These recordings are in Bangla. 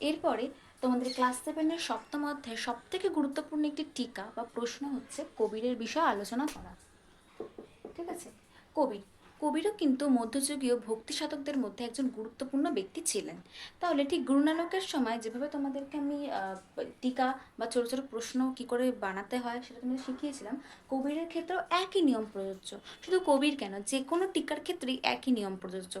এরপরে তোমাদের ক্লাস সেভেনের সপ্তম অধ্যায়ে সব থেকে গুরুত্বপূর্ণ একটি টিকা বা প্রশ্ন হচ্ছে কবিরের বিষয়ে আলোচনা করা। ঠিক আছে? কবির কবিরও কিন্তু মধ্যযুগীয় ভক্তি সাধকদের মধ্যে একজন গুরুত্বপূর্ণ ব্যক্তি ছিলেন। তাহলে ঠিক গুরু নানকের সময় যেভাবে তোমাদেরকে আমি টিকা বা ছোটো ছোটো প্রশ্ন কি করে বানাতে হয় সেটা তোমাদের শিখিয়েছিলাম, কবিরের ক্ষেত্রেও একই নিয়ম প্রযোজ্য। শুধু কবির কেন যে কোনো টিকার ক্ষেত্রেই একই নিয়ম প্রযোজ্য।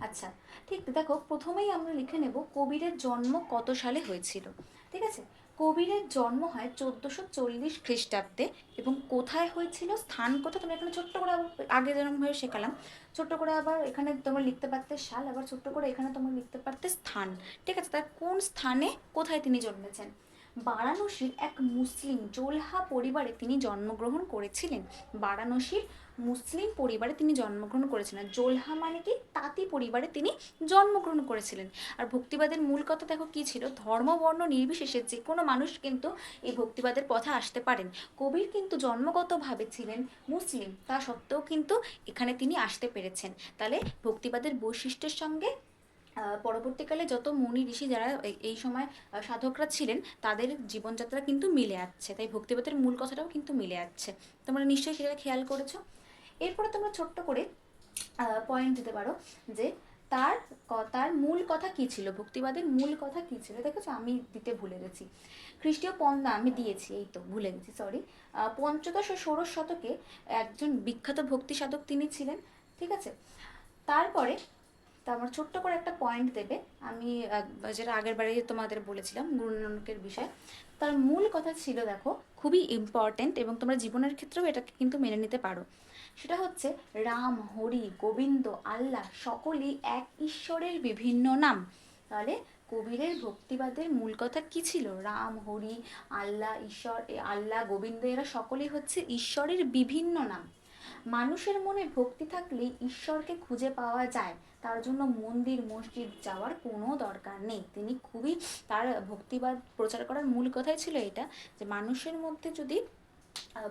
আচ্ছা ঠিক দেখো, প্রথমেই আমরা লিখে নেব কবিরের জন্ম কত সালে হয়েছিল। ঠিক আছে? কবিরের জন্ম হয় চোদ্দোশো চল্লিশ খ্রিস্টাব্দে এবং কোথায় হয়েছিল? স্থান কোথায়? তোমরা এখানে ছোট্ট করে আগে হয়ে শেখালাম। ছোট্ট করে আবার এখানে তোমার লিখতে পারতে সাল, আবার ছোট্ট করে এখানে তোমার লিখতে পারতে স্থান। ঠিক আছে? তার কোন স্থানে কোথায় তিনি জন্মেছেন? বারাণসীর এক মুসলিম জোলহা পরিবারে তিনি জন্মগ্রহণ করেছিলেন। বারাণসীর মুসলিম পরিবারে তিনি জন্মগ্রহণ করেছিলেন। জোলহা মানে কি? তাঁতি পরিবারে তিনি জন্মগ্রহণ করেছিলেন। আর ভক্তিবাদের মূল কথা দেখো কী ছিল? ধর্ম, বর্ণ নির্বিশেষে যে কোনো মানুষ কিন্তু এই ভক্তিবাদের পথে আসতে পারেন। কবির কিন্তু জন্মগতভাবে ছিলেন মুসলিম। তা সত্ত্বেও কিন্তু এখানে তিনি আসতে পেরেছেন। তাহলে ভক্তিবাদের বৈশিষ্ট্যের সঙ্গে পরবর্তীকালে যত মুনি ঋষি যারা এই- সময় সাধকরা ছিলেন, তাদের জীবনযাত্রা কিন্তু মিলে যাচ্ছে তাই ভক্তিবাদের মূল কথাটাও কিন্তু মিলে যাচ্ছে তোমরা নিশ্চয়ই সেটা খেয়াল করেছ। এরপরে তোমরা ছোট্ট করে পয়েন্ট দিতে পারো যে তার তার মূল কথা কী ছিল? ভক্তিবাদের মূল কথা কী ছিল? দেখেছ, আমি দিতে ভুলে গেছি। খ্রিস্টীয় পন্থা, আমি দিয়েছি, এই তো, ভুলে গেছি সরি পঞ্চদশ ও ষোড়শ শতকে একজন বিখ্যাত ভক্তি সাধক তিনি ছিলেন, ঠিক আছে? তারপরে তা আমার ছোট্ট করে একটা পয়েন্ট দেবে। আমি যেটা আগের বারে তোমাদের বলেছিলাম, গুরু নানকের বিষয়ে। তার মূল কথা ছিল, দেখো, খুবই ইম্পর্ট্যান্ট এবং তোমরা জীবনের ক্ষেত্রেও এটাকে কিন্তু মেনে নিতে পারো। সেটা হচ্ছে, রাম, হরি, গোবিন্দ, আল্লাহ, সকলেই এক ঈশ্বরের বিভিন্ন নাম। তাহলে কবিরের ভক্তিবাদের মূল কথা কি ছিল? রাম, হরি, আল্লাহ, ঈশ্বর আল্লাহ, গোবিন্দ, এরা সকলেই হচ্ছে ঈশ্বরের বিভিন্ন নাম। মানুষের মনে ভক্তি থাকলে ঈশ্বরকে খুঁজে পাওয়া যায়। তার জন্য মন্দির, মসজিদ যাওয়ার কোনো দরকার নেই। তিনি খুবই তার ভক্তিবাদ প্রচার করার মূল কথাই ছিল এটা, যে মানুষের মধ্যে যদি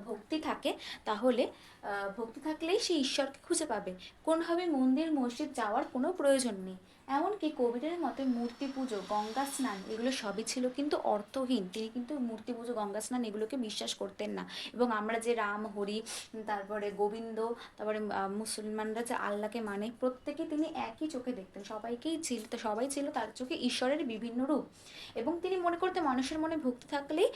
ভক্তি থাকে, তাহলে ভক্তি থাকলেই সে ঈশ্বরকে খুঁজে পাবে। কোনোভাবে মন্দির, মসজিদ যাওয়ার কোনো প্রয়োজন নেই। এমনকি কবিরের মতে মূর্তি পুজো, গঙ্গা স্নান এগুলো সবই ছিল কিন্তু অর্থহীন। তিনি কিন্তু মূর্তি পুজো, গঙ্গা স্নান এগুলোকে বিশ্বাস করতেন না। এবং আমরা যে রাম, হরি, তারপরে গোবিন্দ, তারপরে মুসলমানরা যে আল্লাহকে মানে প্রত্যেকে তিনি একই চোখে দেখতেন। সবাইকেই ছিল, তো সবাই ছিল তার চোখে ঈশ্বরের বিভিন্ন রূপ। এবং তিনি মনে করতে মানুষের মনে ভক্তি থাকলেই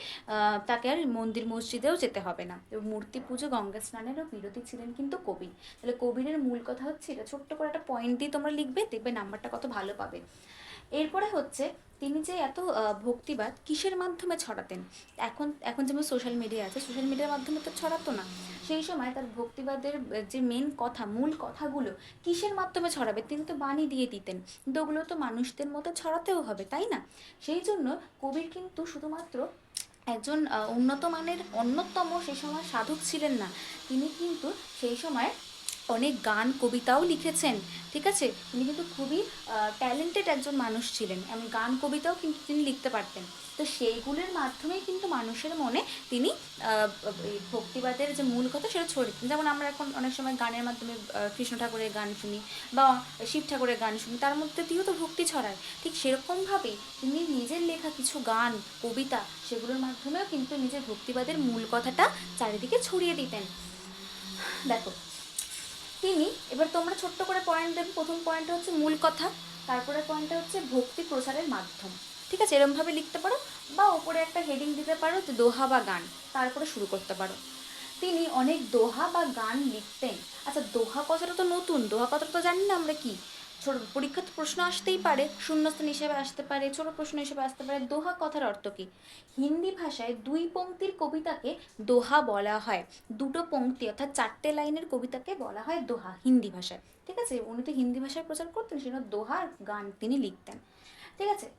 তাকে আর মন্দির, মসজিদেও যেতে হবে না। এবং মূর্তি পুজো, গঙ্গা স্নানেরও বিরোধী ছিলেন কিন্তু কবি। তাহলে কবিরের মূল কথা হচ্ছে এটা। ছোট্ট করে একটা পয়েন্ট দিয়ে তোমরা লিখবে, দেখবে নাম্বারটা কত ভালো পাবে। এরপরে হচ্ছে তিনি যে এত ভক্তিবাদ কিসের মাধ্যমে ছড়াতেন? এখন এখন যেমন সোশ্যাল মিডিয়া আছে সোশ্যাল মিডিয়ার মাধ্যমে তো ছড়াতো না। সেই সময় তার ভক্তিবাদের যে মেন কথা, মূল কথাগুলো কিসের মাধ্যমে ছড়াবে? তিনি তো বাণী দিয়ে দিতেন। কিন্তু ওগুলো তো মানুষদের মতো ছড়াতেও হবে, তাই না? সেই জন্য কবির কিন্তু শুধুমাত্র একজন উন্নত মানের অন্যতম সে সময় সাধক ছিলেন না। তিনি কিন্তু সেই সময় অনেক গান, কবিতাও লিখেছেন, ঠিক আছে? তিনি কিন্তু খুবই ট্যালেন্টেড একজন মানুষ ছিলেন। এমন গান, কবিতাও কিন্তু তিনি লিখতে পারতেন। তো সেইগুলোর মাধ্যমেই কিন্তু মানুষের মনে তিনি ভক্তিবাদের যে মূল কথা সেটা ছড়িয়ে দিতেন। যেমন আমরা এখন অনেক সময় গানের মাধ্যমে কৃষ্ণ ঠাকুরের গান শুনি বা শিব ঠাকুরের গান শুনি, তার মধ্যে দিয়েও তো ভক্তি ছড়ায়। ঠিক সেরকমভাবেই তিনি নিজের লেখা কিছু গান, কবিতা, সেগুলোর মাধ্যমেও কিন্তু নিজের ভক্তিবাদের মূল কথাটা চারিদিকে ছড়িয়ে দিতেন। দেখো তিনি এবার তোমরা ছোট্ট করে পয়েন্ট দেবে। প্রথম পয়েন্টটা হচ্ছে মূল কথা। তারপরে পয়েন্টটা হচ্ছে ভক্তি প্রসারের মাধ্যম। ঠিক আছে? এরমভাবে লিখতে পারো বা ওপরে একটা হেডিং দিতে পারো যে দোহা বা গান। তারপরে শুরু করতে পারো। তিনি অনেক দোহা বা গান লিখতেন। আচ্ছা দোহা কথাটা তো নতুন। দোহা কথাটা তো জানি না আমরা কি। ছোট পরীক্ষার প্রশ্ন আসতেই পারে, শূন্যস্থান হিসেবে আসতে পারে, ছোট প্রশ্ন হিসেবে আসতে পারে। দোহা কথার অর্থ কি? হিন্দি ভাষায় দুই পংক্তির কবিতাকে দোহা বলা হয়। দুটো পংক্তি অর্থাৎ চারটে লাইনের কবিতাকে বলা হয় দোহা, হিন্দি ভাষায়। ঠিক আছে? উনি তো হিন্দি ভাষায় প্রচার করতেন, সেজন্য দোহার গান তিনি লিখতেন। ঠিক আছে?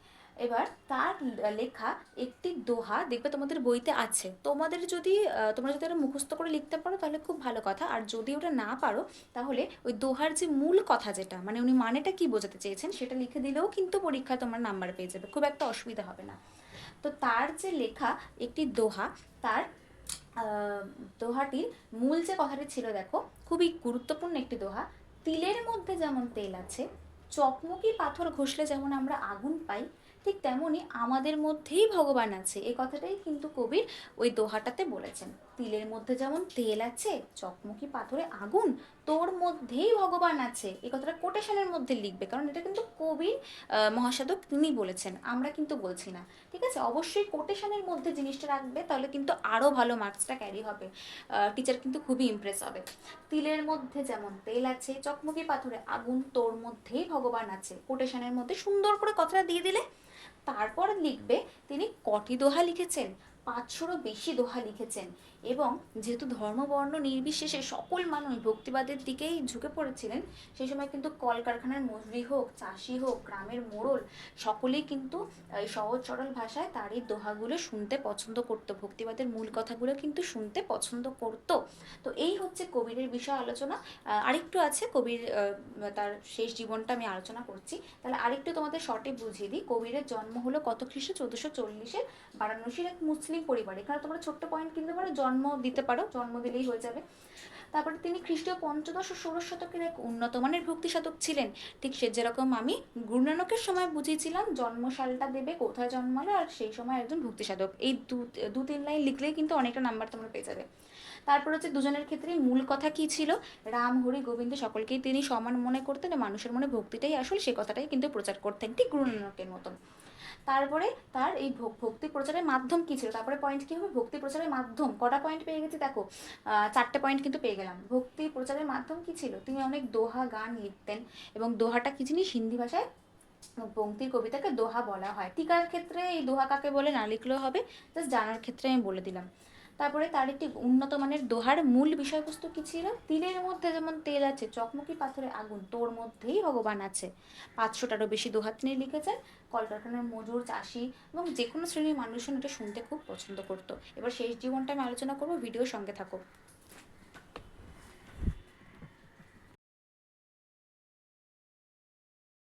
এবার তার লেখা একটি দোহা দেখবে তোমাদের বইতে আছে। তোমাদের যদি তোমরা যদি ওটা মুখস্থ করে লিখতে পারো তাহলে খুব ভালো কথা। আর যদি ওটা না পারো তাহলে ওই দোহার যে মূল কথা যেটা মানে উনি মানেটা কি বোঝাতে চেয়েছেন সেটা লিখে দিলেও কিন্তু পরীক্ষায় তোমার নাম্বার পেয়ে যাবে। খুব একটা অসুবিধা হবে না। তো তার যে লেখা একটি দোহা, তার দোহাটির মূল যে কথাটি ছিল দেখো, খুবই গুরুত্বপূর্ণ একটি দোহা, তিলের মধ্যে যেমন তেল আছে, চকমকি পাথর ঘষলে যেমন আমরা আগুন পাই ঠিক তেমনই আমাদের মধ্যেই ভগবান আছে। এই কথাটাই কিন্তু কবির ওই দোহাটাতে বলেছেন। তিলের মধ্যে যেমন তেল আছে, চকমকি, পাথরে আগুন, তোর মধ্যেই ভগবান আছে। এই কথাটা কোটেশনের মধ্যে লিখবে, কারণ এটা কিন্তু কবির মহাসাধক তিনি বলেছেন, আমরা কিন্তু বলছি না। ঠিক আছে? অবশ্যই কোটেশনের মধ্যে জিনিসটা রাখবে, তাহলে কিন্তু আরও ভালো মার্কসটা ক্যারি হবে। টিচার কিন্তু খুবই ইমপ্রেস হবে। তিলের মধ্যে যেমন তেল আছে, চকমকি, পাথরে আগুন, তোর মধ্যেই ভগবান আছে। কোটেশনের মধ্যে সুন্দর করে কথাটা দিয়ে দিলে তারপর লিখবে তিনি কটি দোহা লিখেছেন? পাঁচশোরও বেশি দোহা লিখেছেন। এবং যেহেতু ধর্ম, বর্ণ নির্বিশেষে সকল মানুষ ভক্তিবাদের দিকেই ঝুঁকে পড়েছিলেন, সেই সময় কিন্তু কলকারখানার মজুরি হোক, চাষি হোক, গ্রামের মোড়ল, সকলেই কিন্তু এই সহজ, সরল ভাষায় তার এই দোহাগুলো শুনতে পছন্দ করতো। ভক্তিবাদের মূল কথাগুলো কিন্তু শুনতে পছন্দ করতো। তো এই হচ্ছে কবিরের বিষয় আলোচনা। আরেকটু আছে কবির তার শেষ জীবনটা আমি আলোচনা করছি। তাহলে আরেকটু তোমাদের শর্টে বুঝিয়ে দিই। কবিরের জন্ম হলো কত খ্রিস্ট? চোদ্দশো চল্লিশে বারাণসীর এক মুসলিম পরিবারে। এখানে তোমরা ছোট্ট পয়েন্ট কিনতে পারো জন্ম দিতে পারো, জন্ম দিলেই হয়ে যাবে। তারপরে তিনি খ্রিস্টীয় পঞ্চদশ ও ষোড়শ শতকের এক উন্নত মানের ভক্তি সাধক ছিলেন। ঠিক সে যেরকম আমি গুরু নানকের সময় বুঝিয়েছিলাম, জন্মশালটা দেবে, কোথায় জন্মালো, আর সেই সময় একজন ভক্তি সাধক। এই দু তিন লাইন লিখলেই কিন্তু অনেকটা নাম্বার তোমরা পেয়ে যাবে। তারপর হচ্ছে দুজনের ক্ষেত্রেই মূল কথা কি ছিল? রাম, হরি, গোবিন্দ সকলকেই তিনি সমান মনে করতেন, মানুষের মনে ভক্তিটাই আসল, সে কথাটাই কিন্তু প্রচার করতেন, ঠিক গুরু নানকের মতন। তারপরে তার এই ভক- ভক্তি প্রচারের মাধ্যম কি ছিল? তারপরে পয়েন্ট কি হবে? ভক্তি প্রচারের মাধ্যম। কটা পয়েন্ট পেয়ে গেছি? দেখো চারটে পয়েন্ট কিন্তু পেয়ে গেলাম। ভক্তি প্রচারের মাধ্যম কি ছিল? তিনি অনেক দোহা গান লিখতেন এবং দোহাটা কি জিনিস? হিন্দি ভাষায় পঙ্ক্তির কবিতাকে দোহা বলা হয়। টিকার ক্ষেত্রে এই দোহা কাকে বলে? না লিখলেও হবে। জাস্ট জানার ক্ষেত্রে আমি বলে দিলাম। তারপরে তার একটি উন্নত মানের দোহার মূল বিষয়বস্তু কি ছিল? তিলের মধ্যে যেমন তেল আছে, চকমকি পাথরে আগুন, তোর মধ্যেই ভগবান আছে। পাঁচশোটারও বেশি দোহা তিনি লিখেছেন। কলকারখানার মজুর, চাষি এবং যে কোনো শ্রেণির মানুষজন এটা শুনতে খুব পছন্দ করতো। এবার শেষ জীবনটা আমি আলোচনা করব, ভিডিওর সঙ্গে থাকো।